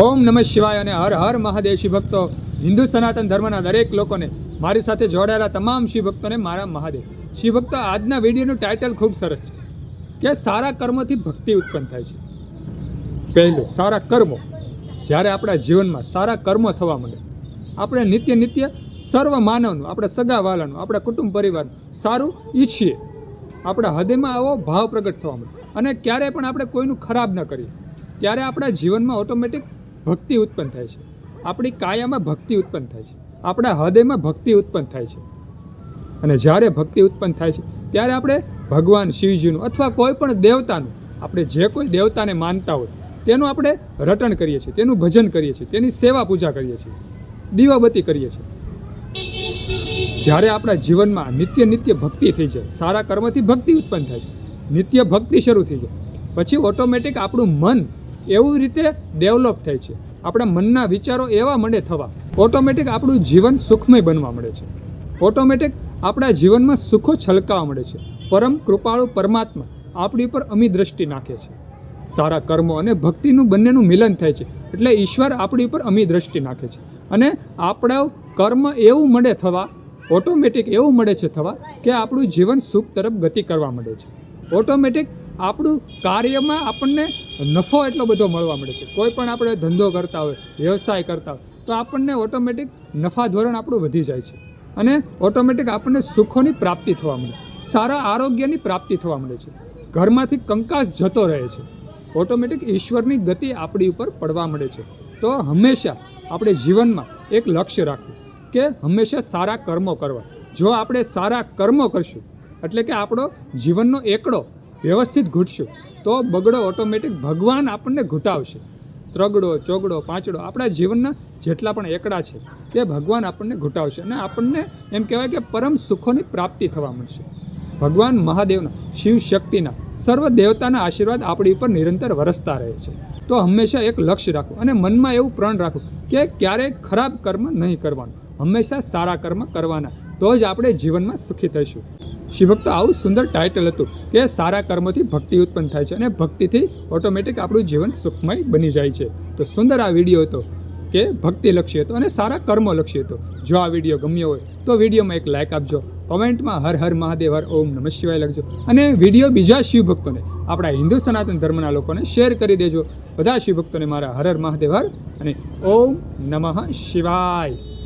ઓમ નમઃ શિવાય અને હર હર મહાદેવ શિવભક્તો, હિન્દુ સનાતન ધર્મના દરેક લોકોને મારી સાથે જોડાયેલા તમામ શિવ ભક્તોને મારા મહાદેવ. શિવ ભક્તો આજના વિડીયોનું ટાઇટલ ખૂબ સરસ છે, કે સારા કર્મોથી ભક્તિ ઉત્પન્ન થાય છે. પહેલું, સારા કર્મો. જ્યારે આપણા જીવનમાં સારા કર્મો થવા માંડે, આપણે નિત્ય નિત્ય સર્વ માનવનું, આપણા સગા વાલાનું, આપણા કુટુંબ પરિવારનું સારું ઈચ્છીએ. આપણા હૃદયમાં આવો ભાવ પ્રગટ થવા માંડે. અને ક્યારેય પણ આપણે કોઈનું ખરાબ ન કરીએ. ત્યારે આપણા જીવનમાં ઓટોમેટિક ભક્તિ ઉત્પન્ન થાય છે. આપણી કાયામાં ભક્તિ ઉત્પન્ન થાય છે. આપણા હૃદયમાં ભક્તિ ઉત્પન્ન થાય છે. અને જ્યારે ભક્તિ ઉત્પન્ન થાય છે, ત્યારે આપણે ભગવાન શિવજીનું અથવા કોઈ પણ દેવતાનું, આપણે જે કોઈ દેવતાને માનતા હોય, તેનું આપણે રટણ કરીએ છીએ, તેનું ભજન કરીએ છીએ, તેની સેવા પૂજા કરીએ છીએ, દીવાબત્તી કરીએ છીએ. જ્યારે આપણા જીવનમાં નિત્ય નિત્ય ભક્તિ થઈ જાય, સારા કર્મથી ભક્તિ ઉત્પન્ન થાય છે. નિત્ય ભક્તિ શરૂ થઈ જાય. પછી ઓટોમેટિક આપણું મન એવી રીતે ડેવલપ થાય છે. આપણા મનના વિચારો એવા મળે થવા. ઓટોમેટિક આપણું જીવન સુખમય બનવા મળે છે. ઓટોમેટિક આપણા જીવનમાં સુખો છલકાવા મળે છે. પરમ કૃપાળુ પરમાત્મા આપણી ઉપર અમી દ્રષ્ટિ નાખે છે. સારા કર્મો અને ભક્તિનું બંનેનું મિલન થાય છે. એટલે ઈશ્વર આપણી ઉપર અમી દ્રષ્ટિ નાખે છે. અને આપણા કર્મ એવું મળે થવા ઓટોમેટિક એવું મળે છે થવા, કે આપણું જીવન સુખ તરફ ગતિ કરવા મળે છે. ઓટોમેટિક આપણું કાર્યમાં આપણને નફો એટલો બધો મળવા મળે છે. કોઈ પણ આપણે ધંધો કરતા હોય, વ્યવસાય કરતા હોય, તો આપણને ઓટોમેટિક નફા ધોરણ આપણું વધી જાય છે. અને ઓટોમેટિક આપણને સુખોની પ્રાપ્તિ થવા મળે છે. સારા આરોગ્યની પ્રાપ્તિ થવા મળે છે. ઘરમાંથી કંકાસ જતો રહે છે. ઓટોમેટિક ઈશ્વરની ગતિ આપણી ઉપર પડવા મળે છે. તો હંમેશા આપણે જીવનમાં એક લક્ષ્ય રાખવું કે હંમેશા સારા કર્મો કરવા. જો આપણે સારા કર્મો કરશું એટલે કે આપણો જીવનનો એકડો વ્યવસ્થિત ઘૂંટશું, તો બગડો ઓટોમેટિક ભગવાન આપણને ઘૂંટાવશે. ત્રગડો, ચોગડો, પાંચડો, આપણા જીવનના જેટલા પણ એકડા છે, તે ભગવાન આપણને ઘૂંટાવશે અને આપણને એમ કહેવાય કે પરમ સુખોની પ્રાપ્તિ થવા મળશે. ભગવાન મહાદેવના, શિવ શક્તિના, સર્વ દેવતાના આશીર્વાદ આપણી ઉપર નિરંતર વરસતા રહે છે. તો હંમેશા એક લક્ષ્ય રાખવું અને મનમાં એવું પ્રણ રાખવું કે ક્યારેય ખરાબ કર્મ નહીં કરવાનું. હંમેશા સારા કર્મ કરવાના. તો જ આપણે જીવનમાં સુખી થઈશું. શિવભક્તો આવું સુંદર ટાઇટલ હતું કે સારા કર્મથી ભક્તિ ઉત્પન્ન થાય છે અને ભક્તિથી ઓટોમેટિક આપણું જીવન સુખમય બની જાય છે. તો સુંદર આ વીડિયો હતો કે ભક્તિ લક્ષ્ય હતો અને સારા કર્મો લક્ષ્ય હતો. જો આ વીડિયો ગમ્યો હોય તો વિડીયોમાં એક લાઇક આપજો કોમેન્ટમાં હર હર મહાદેવ, હર ઓમ નમઃ શિવાય લખજો અને વીડિયો બીજા શિવભક્તોને, આપણા હિન્દુ સનાતન ધર્મના લોકોને શેર કરી દેજો. બધા શિવભક્તોને મારા હર હર મહાદેવ, હર અને ઓમ નમઃ શિવાય.